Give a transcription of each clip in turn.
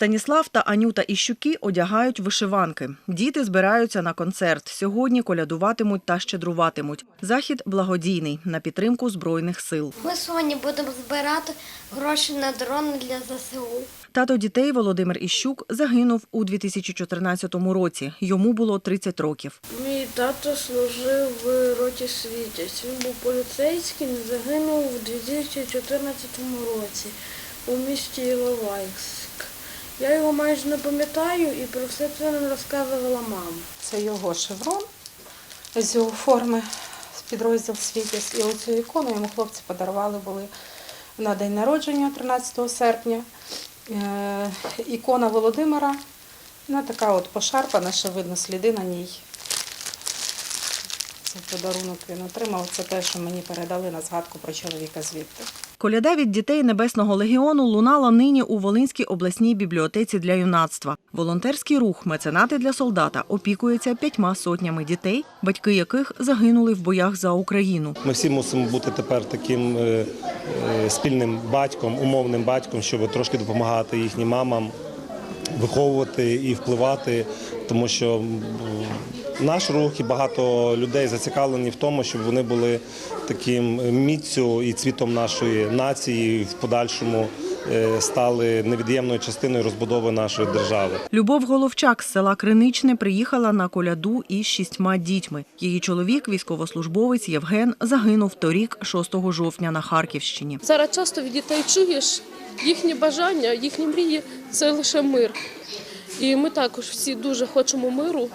Станіслав та Анюта Іщуки одягають вишиванки. Діти збираються на концерт. Сьогодні колядуватимуть та щедруватимуть. Захід благодійний на підтримку збройних сил. Ми сьогодні будемо збирати гроші на дрони для ЗСУ. Тато дітей Володимир Іщук загинув у 2014 році. Йому було 30 років. Мій тато служив в роті Світязь. Він був поліцейським загинув у 2014 році у місті Іловайськ. Я його майже не пам'ятаю і про все це нам розказувала мама. Це його шеврон з його форми з підрозділ Світязь. І оцю ікону йому хлопці подарували були на день народження 13 серпня. Е, Ікона Володимира. Вона така от пошарпана, що видно сліди на ній. Це подарунок він отримав. Це те, що мені передали на згадку про чоловіка звідти. Коляда від дітей Небесного легіону лунала нині у Волинській обласній бібліотеці для юнацтва. Волонтерський рух Меценати для солдата опікується п'ятьма сотнями дітей, батьки яких загинули в боях за Україну. Ми всі мусимо бути тепер таким е, е, спільним батьком, умовним батьком, щоб трошки допомагати їхнім мамам виховувати і впливати, тому що наш рух і багато людей зацікавлені в тому, щоб вони були таким міцю і цвітом нашої нації в подальшому е, стали невід'ємною частиною розбудови нашої держави. Любов Головчак з села Криничне приїхала на коляду із шістьма дітьми. Її чоловік, військовослужбовець Євген, загинув торік, 6 жовтня на Харківщині. Зараз часто від дітей чуєш їхні бажання, їхні мрії це лише мир. І ми також всі дуже хочемо миру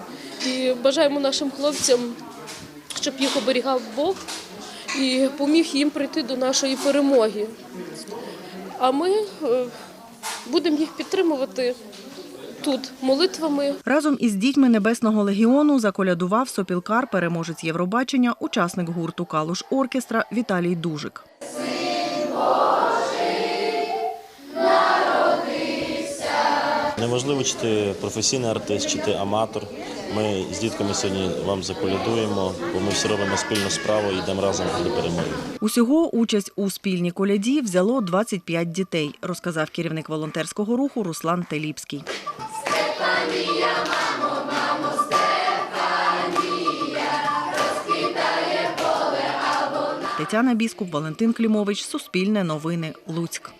і бажаємо нашим хлопцям, щоб їх оберігав Бог і поміг їм прийти до нашої перемоги. А ми е, будемо їх підтримувати тут молитвами. Разом із дітьми Небесного легіону заколядував сопілкар, переможець Євробачення, учасник гурту Калуш оркестра Віталій Дужик. Неважливо, чи ти професійний артист, чи ти аматор. Ми з дітками сьогодні вам заколядуємо, бо ми всі робимо спільну справу і йдемо разом до перемоги. Усього участь у спільній коляді взяло 25 дітей, розказав керівник волонтерського руху Руслан Теліпський. Тетяна Біскуп, Валентин Клімович, Суспільне новини, Луцьк.